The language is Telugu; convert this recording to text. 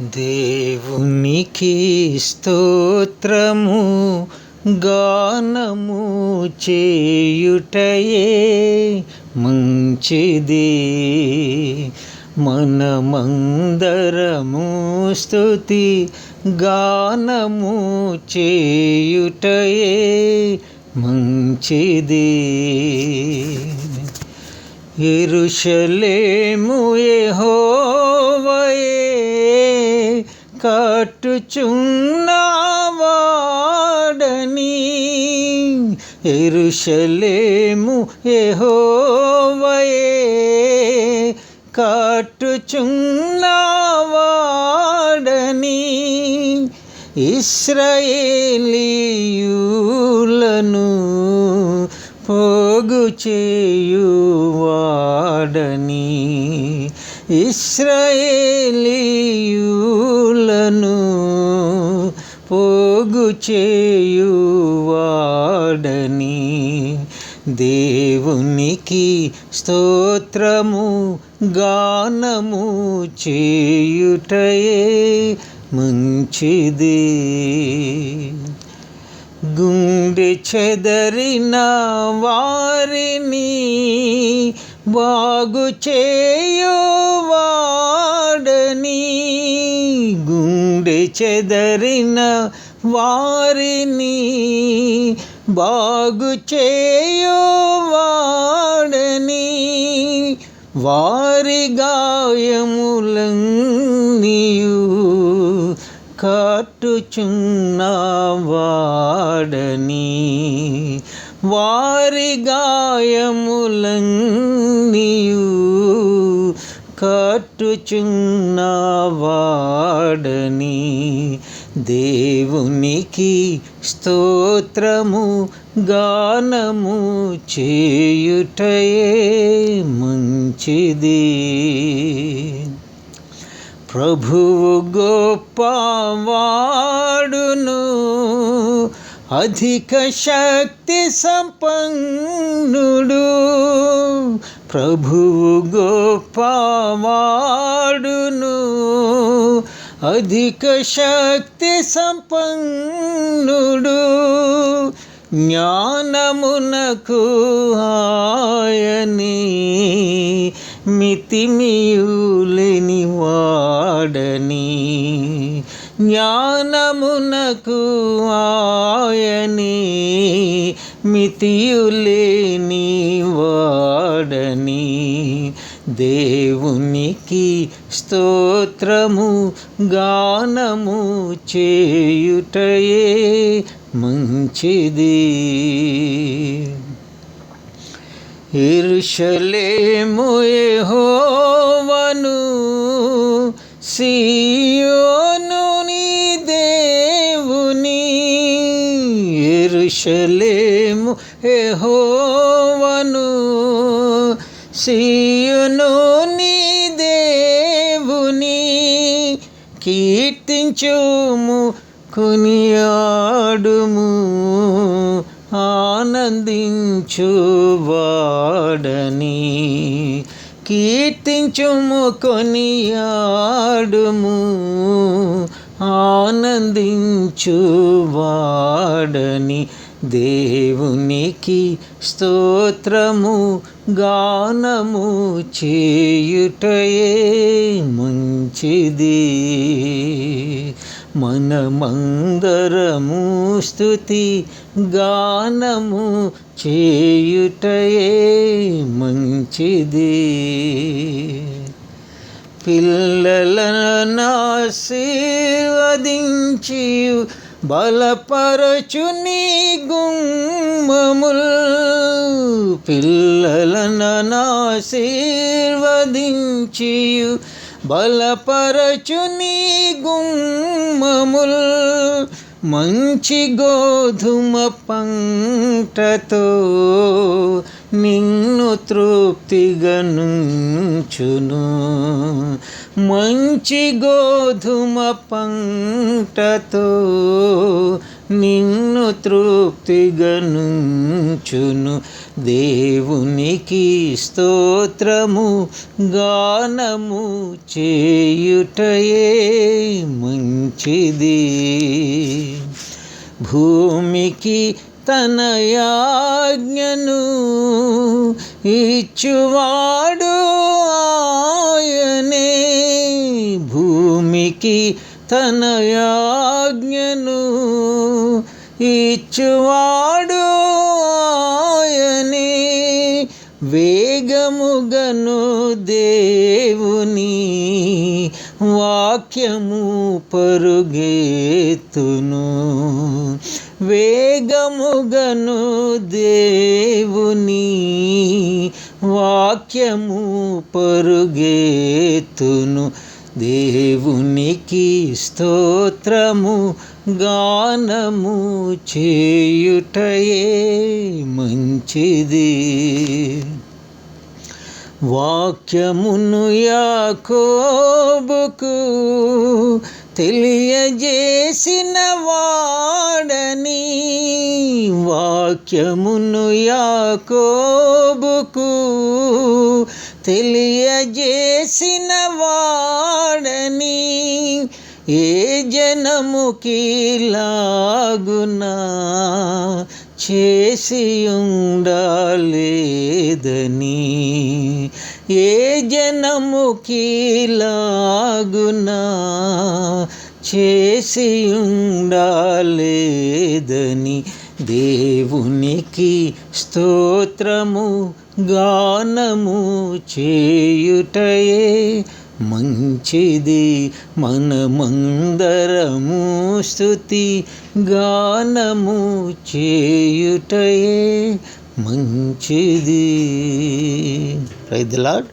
దేవునికి స్తోత్రము గానము చేయుటయే మంచిది. మనమందరము స్తుతి గానము చేయుటయే మంచిది. ఎరుషలేము యెహోవయే కట్టుచున్నావాడని ఎరుషలేము యెహోవయే కట్టుచున్నావాడని ఇస్రయేలీయులను పోగు చేయువాడని ఇస్రాయేలీయులను పోగు చేయువాడని దేవునికి స్తోత్రము గానము చేయుటయే మంచిది. గుండె చెదరిన వారిని బాగు చేయో చెదరిన వారిని బాగు చేయువాడని వారి గాయములన్నీయు కట్టుచున్నవాడని వారి గాయములన్నీయు కట్టుచున్నవాడని దేవునికి స్తోత్రము గానము చేయుటయే మంచిది. ప్రభువు గొప్పవాడును అధిక శక్తి సంపన్నుడు ప్రభువు గొప్పవాడును. అధిక శక్తి సంపన్నుడు జ్ఞానమునకు ఆయని. మితిమియులేని వాడని. జ్ఞానమునకు ఆయని మితియులేని వాడని దేవునికి స్తోత్రము గానము చేయుటయే మంచిది. ఇరుషలేము హోవను సియో ఇరుషలేము యెహోవను. సీయును నీ దేవుని కీర్తించుము కొనియాడుము ఆనందించువాడని. కీర్తించుము కొనియాడుము ఆనందించువాడని. దేవునికి స్తోత్రము గానము చేయుటయే మంచిది. మనమందరము స్తుతి గానము చేయుటయే మంచిది. పిల్లలను ఆశీర్వదించి బలపరచు నీ గుమ్మముల్ పిల్లలను బలపరచు నీ గుమ్మముల్ మంచి గోధుమ పంటతో నిన్ను తృప్తిగను చును మంచి గోధుమ పంటతో నిన్ను తృప్తిగనుంచును. దేవునికి స్తోత్రము గానము చేయుటయే మంచిది. భూమికి తన యాజ్ఞను ఇచ్చువాడు ఆయనే. భూమికి తన యాజ్ఞను ఇచ్చువాడు ఆయనే. వేగముగను దేవుని వాక్యము పరుగేతును వేగముగను దేవుని వాక్యము పరుగేతును దేవునికి స్తోత్రము గానము చేయుటయే మంచిది. వాక్యమును యాకోబుకు తెలియజేసిన వాడని వాక్యమును యాకోబుకు తెలియజేసిన వాడని ఏ జనముకి లాగునా చేసి ఉండలేదని ఏ జనముకి లాగునా చేసి ఉండాలేదని దేవునికి స్తోత్రము గానము చేయుటయే మంచిది. మనమందరము స్థుతి గానము చేయుటయే మంచిది. Praise lord